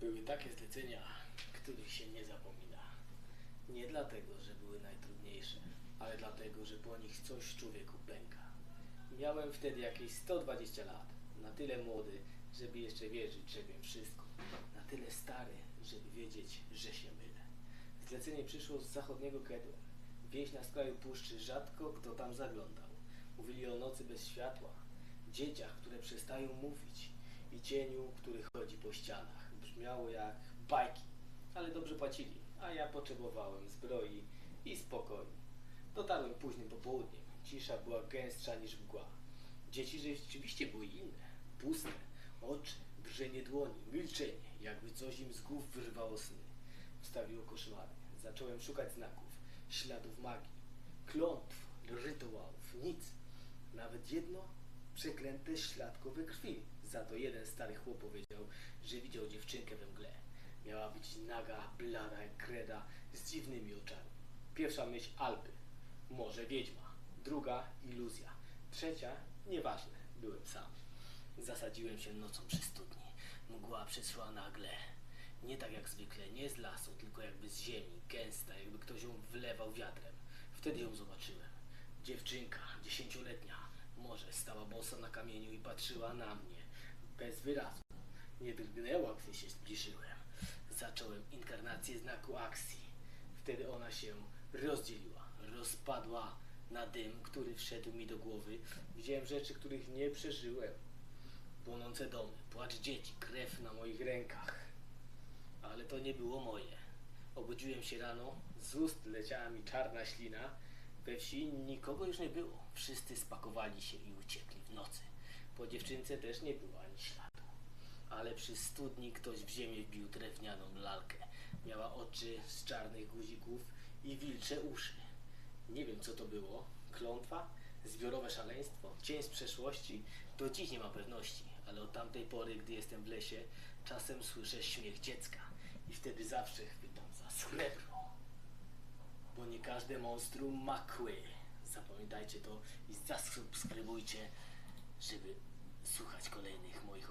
Były takie zlecenia, których się nie zapomina. Nie dlatego, że były najtrudniejsze, ale dlatego, że po nich coś w człowieku pęka. Miałem wtedy jakieś 120 lat. Na tyle młody, żeby jeszcze wierzyć, że wiem wszystko. Na tyle stary, żeby wiedzieć, że się mylę. Zlecenie przyszło z zachodniego Kedła. Wieś na skraju puszczy, rzadko kto tam zaglądał. Mówili o nocy bez światła, dzieciach, które przestają mówić i cieniu, który chodzi po ścianach. Brzmiało jak bajki, ale dobrze płacili, a ja potrzebowałem zbroi i spokoju. Dotarłem późnym popołudniem. Cisza była gęstsza niż mgła. Dzieci rzeczywiście były inne, puste, oczy, drżenie dłoni, milczenie, jakby coś im z głów wyrwało sny. Wstawiło koszmary. Zacząłem szukać znaków, śladów magii, klątw, rytuałów, nic. Nawet jedno przeklęte śladko we krwi. Za to jeden stary chłop powiedział, że widział dziewczynkę we mgle. Miała być naga, blada jak kreda, z dziwnymi oczami. Pierwsza myśl Alpy, może wiedźma. Druga iluzja. Trzecia nieważne, byłem sam. Zasadziłem się nocą przy studni. Mgła przyszła nagle. Nie tak jak zwykle, nie z lasu, tylko jakby z ziemi, gęsta, jakby ktoś ją wlewał wiatrem. Wtedy ją zobaczyłem. Dziewczynka, dziesięcioletnia, może stała bosa na kamieniu i patrzyła na mnie. Bez wyrazu. Nie drgnęła, gdy się zbliżyłem. Zacząłem inkarnację znaku akcji. Wtedy ona się rozdzieliła, rozpadła na dym, który wszedł mi do głowy. Widziałem rzeczy, których nie przeżyłem. Płonące domy, płacz dzieci, krew na moich rękach. Ale to nie było moje. Obudziłem się rano, z ust leciała mi czarna ślina. We wsi nikogo już nie było. Wszyscy spakowali się i uciekli w nocy. Po dziewczynce też nie było ani śladu. Ale przy studni ktoś w ziemię wbił drewnianą lalkę. Miała oczy z czarnych guzików i wilcze uszy. Nie wiem co to było. Klątwa? Zbiorowe szaleństwo? Cień z przeszłości? Do dziś nie ma pewności, ale od tamtej pory, gdy jestem w lesie, czasem słyszę śmiech dziecka i wtedy zawsze chwytam za srebro. Każde monstrum ma kły. Zapamiętajcie to i zasubskrybujcie, żeby słuchać kolejnych moich opowieści.